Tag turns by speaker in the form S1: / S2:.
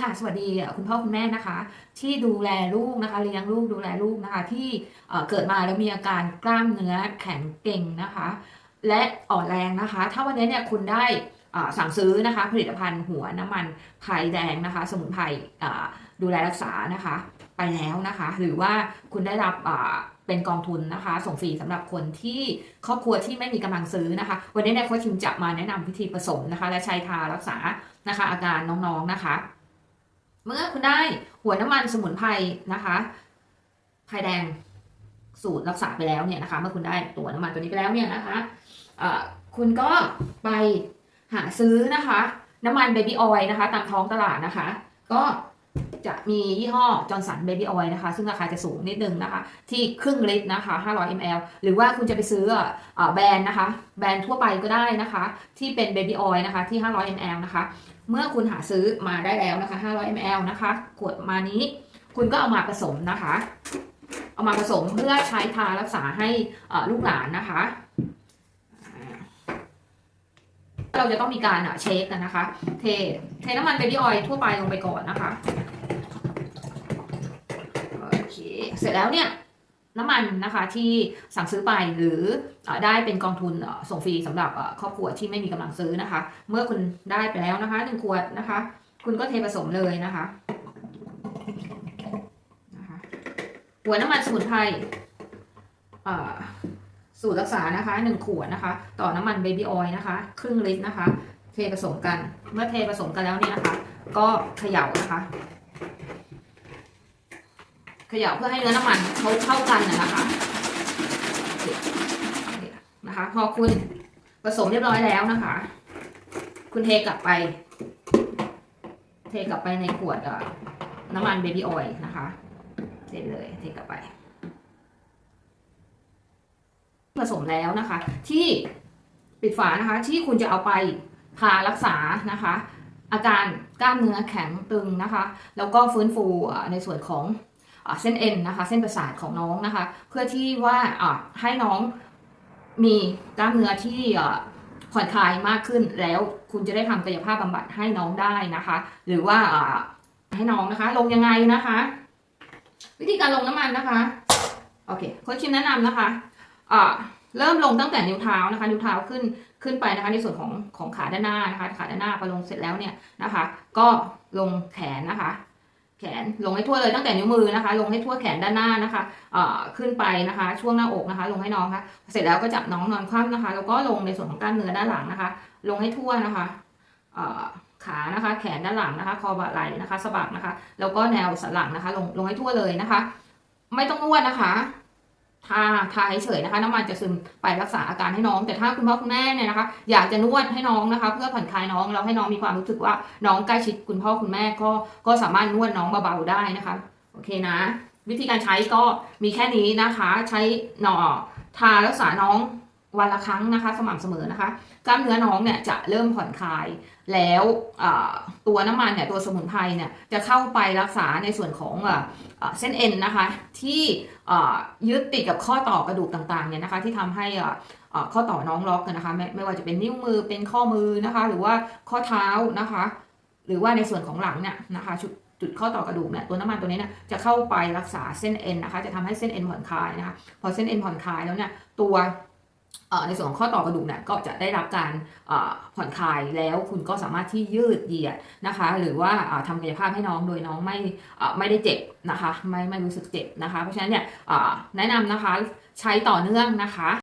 S1: ค่ะ สวัสดีคุณพ่อคุณแม่นะคะ ที่ดูแลลูกนะคะเลี้ยงลูกดูแลลูกนะคะ ที่เกิดมาแล้วมีอาการกล้ามเนื้อแข็งเก่งนะคะ และอ่อนแรงนะคะ ถ้าวันนี้เนี่ยคุณได้สั่งซื้อนะคะ ผลิตภัณฑ์หัวน้ำมันไผ่แดงนะคะ สมุนไพรดูแลรักษานะคะ ไปแล้วนะคะ หรือว่าคุณได้รับเป็นกองทุนนะคะ ส่งฟรีสำหรับคนที่ครอบครัวที่ไม่มีกำลังซื้อนะคะ วันนี้เนี่ยโค้ชชิมจะมาแนะนำวิธีผสมนะคะ และใช้ทารักษานะคะ อาการน้องๆนะคะ เมื่อคุณได้หัวน้ำมันสมุนไพรนะคะไพรแดงสูตรรักษาไปแล้วเนี่ยนะคะ เมื่อคุณได้ตัวน้ำมันตัวนี้ไปแล้วเนี่ยนะคะคุณก็ไปหาซื้อนะคะ น้ำมันเบบี้ออยนะคะ ตามท้องตลาดนะคะ ก็จะมียี่ห้อจอร์นสันเบบี้ออยนะคะ ซึ่งราคาจะสูงนิดนึงนะคะ ที่ครึ่งลิตรนะคะ 500 ml หรือว่าคุณจะไปซื้อแบรนด์นะคะ แบรนด์ทั่วไปก็ได้นะคะ ที่เป็นเบบี้ออยนะคะที่ 500 ml นะคะ เมื่อคุณหาซื้อมาได้แล้วนะคะ 500 ml นะคะ ขวดมานี้ คุณก็เอามาผสมนะคะ เอามาผสมเพื่อใช้ทารักษาให้ลูกหลานนะคะ เราจะต้องมีการเช็คกันนะคะ เท เทน้ำมันเบบี้ออยล์ทั่วไปลงไปก่อนนะคะ โอเค เสร็จแล้วเนี่ย น้ำมันนะคะที่สั่งซื้อไปหรือได้เป็นกองทุนส่งฟรีสำหรับครอบครัวที่ไม่มีกำลังซื้อนะคะ เมื่อคุณได้ไปแล้วนะคะหนึ่งขวดนะคะ คุณก็เทผสมเลยนะคะนะคะหัวน้ำมันสมุนไพรสูตรรักษานะคะหนึ่งขวดนะคะ ต่อน้ำมันเบบี้ออยล์นะคะ ครึ่งลิตรนะคะ เทผสมกัน เมื่อเทผสมกันแล้วเนี่ยนะคะ ก็เขย่านะคะ ขย่าเพื่อให้เนื้อน้ำมันเขาเข้ากันนะนะคะนะคะ พอคุณผสมเรียบร้อยแล้วนะคะ คุณเทกลับไป เทกลับไปในขวดน้ำมันเบบี้ออยล์นะคะเทเลย เทกลับไป ผสมแล้วนะคะ ที่ปิดฝานะคะ ที่คุณจะเอาไปทารักษานะคะ อาการกล้ามเนื้อแข็งตึงนะคะ แล้วก็ฟื้นฟูในส่วนของ เส้นเอ็นนะคะ เส้นประสาทของน้องนะคะ เพื่อที่ว่าให้น้องมีกล้ามเนื้อที่ผ่อนคลายมากขึ้นแล้วคุณจะได้ทำกายภาพบำบัดให้น้องได้นะคะ หรือว่าให้น้องนะคะ ลงยังไงนะคะ วิธีการลงน้ำมันนะคะโอเคโค้ชชิมแนะนำนะคะเริ่มลงตั้งแต่นิ้วเท้านะคะ นิ้วเท้าขึ้นขึ้นไปนะคะ ในส่วนของของขาด้านหน้านะคะ ขาด้านหน้าพอลงเสร็จแล้วเนี่ยนะคะ ก็ลงแขนนะคะ แขนลงให้ทั่วเลยตั้งแต่นิ้วมือนะคะ ลงให้ทั่วแขนด้านหน้านะคะขึ้นไปนะคะ ช่วงหน้าอกนะคะ ลงให้น้องค่ะ เสร็จแล้วก็จับน้องนอนคว่ำนะคะ แล้วก็ลงในส่วนของกล้ามเนื้อด้านหลังนะคะ ลงให้ทั่วนะคะขานะคะ แขนด้านหลังนะคะ คอบ่าไหล่นะคะสะบักนะคะ แล้วก็แนวสันหลังนะคะ ลงลงให้ทั่วเลยนะคะ ไม่ต้องนวดนะคะ ทาทาเฉยๆนะคะ น้ำมันจะซึมไปรักษาอาการให้น้อง แต่ถ้าคุณพ่อคุณแม่เนี่ยนะคะ อยากจะนวดให้น้องนะคะ เพื่อผ่อนคลายน้องแล้วให้น้องมีความรู้สึกว่าน้องใกล้ชิดคุณพ่อคุณแม่ก็ก็สามารถนวดน้องเบาๆได้นะคะ โอเคนะ วิธีการใช้ก็มีแค่นี้นะคะ ใช้หน่อทารักษาน้อง วันละครั้งนะคะ สม่ำเสมอนะคะ กล้ามเนื้อน้องเนี่ยจะเริ่มผ่อนคลาย แล้วตัวน้ำมันเนี่ยตัวสมุนไพรเนี่ยจะเข้าไปรักษาในส่วนของเส้นเอ็นนะคะ ที่ยึดติดกับข้อต่อกระดูกต่างๆเนี่ยนะคะ ที่ทำให้อ่าอ่าข้อต่อน้องล็อกนนะคะไม่ไม่ว่าจะเป็นนิ้วมือเป็นข้อมือนะคะ หรือว่าข้อเท้านะคะ หรือว่าในส่วนของหลังเนี่ยนะคะจุดข้อต่อกระดูกเนี่ยตัวน้ำมันตัวนี้เนี่ยจะเข้าไปรักษาเส้นเอ็นนะคะ จะทำให้เส้นเอ็นผ่อนคลายนะคะ พอเส้นเอ็นผ่อนคลายแล้วเนี่ยตัว ในส่วนของข้อต่อกระดูกเนี่ยก็จะได้รับการผ่อนคลายแล้วคุณก็สามารถที่ยืดเหยียดนะคะ หรือว่าเอ่อทำกายภาพให้น้องโดยน้องไม่ไม่ได้เจ็บนะคะ ไม่ไม่รู้สึกเจ็บนะคะ เพราะฉะนั้นเนี่ยแนะนำนะคะใช้ต่อเนื่องนะคะ